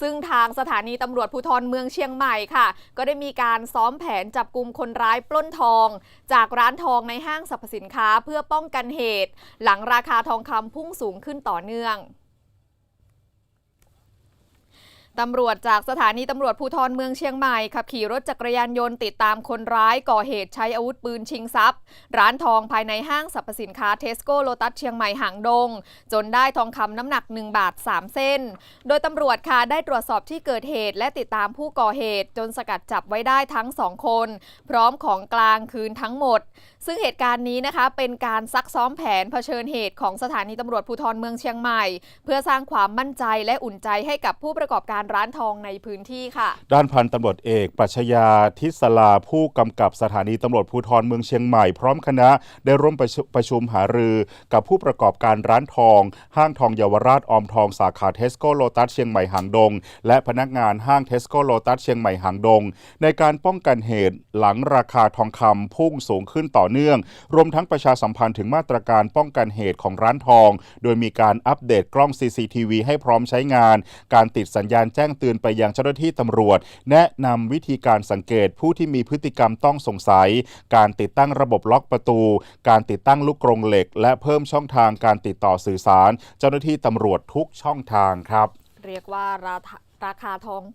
ซึ่งทางสถานีตำรวจภูธรเมืองเชียงใหม่ค่ะ ก็ได้มีการซ้อมแผนจับกลุ่มคนร้ายปล้นทอง จากร้านทองในห้างสรรพสินค้าเพื่อป้องกันเหตุ หลังราคาทองคำพุ่งสูงขึ้นต่อเนื่อง ตำรวจจากสถานีตำรวจภูธรเมืองเชียงใหม่ขับขี่รถจักรยานยนต์ติดตามคนร้ายก่อเหตุใช้อาวุธปืนชิงทรัพย์ ร้านทองภายในห้างสรรพสินค้าเทสโก้โลตัสเชียงใหม่หางดง จนได้ทองคำน้ำหนัก 1 บาท 3 เส้น โดยตำรวจค่ะได้ตรวจสอบที่เกิดเหตุ และติดตามผู้ก่อเหตุ จนสกัดจับไว้ได้ทั้งสองคน พร้อมของกลางคืนทั้งหมด ซึ่งเหตุการณ์นี้นะคะเป็นการซักซ้อมแผนเผชิญเหตุของสถานีตำรวจภูธรเมืองเชียงใหม่ เพื่อสร้างความมั่นใจและอุ่นใจให้กับผู้ประกอบการร้านทองในพื้นที่ค่ะ ด้านพันตำรวจเอกปรัชญาทิศลาผู้กำกับสถานีตำรวจภูธรเมืองเชียงใหม่พร้อมคณะได้ร่วมประชุประชุมหารือ กับผู้ประกอบการร้านทอง ห้างทองเยาวราชออมทองสาขาเทสโก้โลตัสเชียงใหม่หางดง และพนักงานห้างเทสโก้โลตัสเชียงใหม่หางดง ในการป้องกันเหตุหลังราคาทองคำพุ่งสูงขึ้นต่อเนื่อง รวมทั้งประชาสัมพันธ์ถึงมาตรการป้องกันเหตุของร้านทอง โดยมีการอัปเดตกล้อง CCTV ให้พร้อมใช้งาน การติดสัญญาณแจ้งเตือนไปยังเจ้าหน้าที่ตำรวจ แนะนำวิธีการสังเกตผู้ที่มีพฤติกรรมต้องสงสัย การติดตั้งระบบล็อกประตู การติดตั้งลูกกรงเหล็ก และเพิ่มช่องทางการติดต่อสื่อสาร เจ้าหน้าที่ตำรวจทุกช่องทางครับ เรียกว่าราคาราคาทอง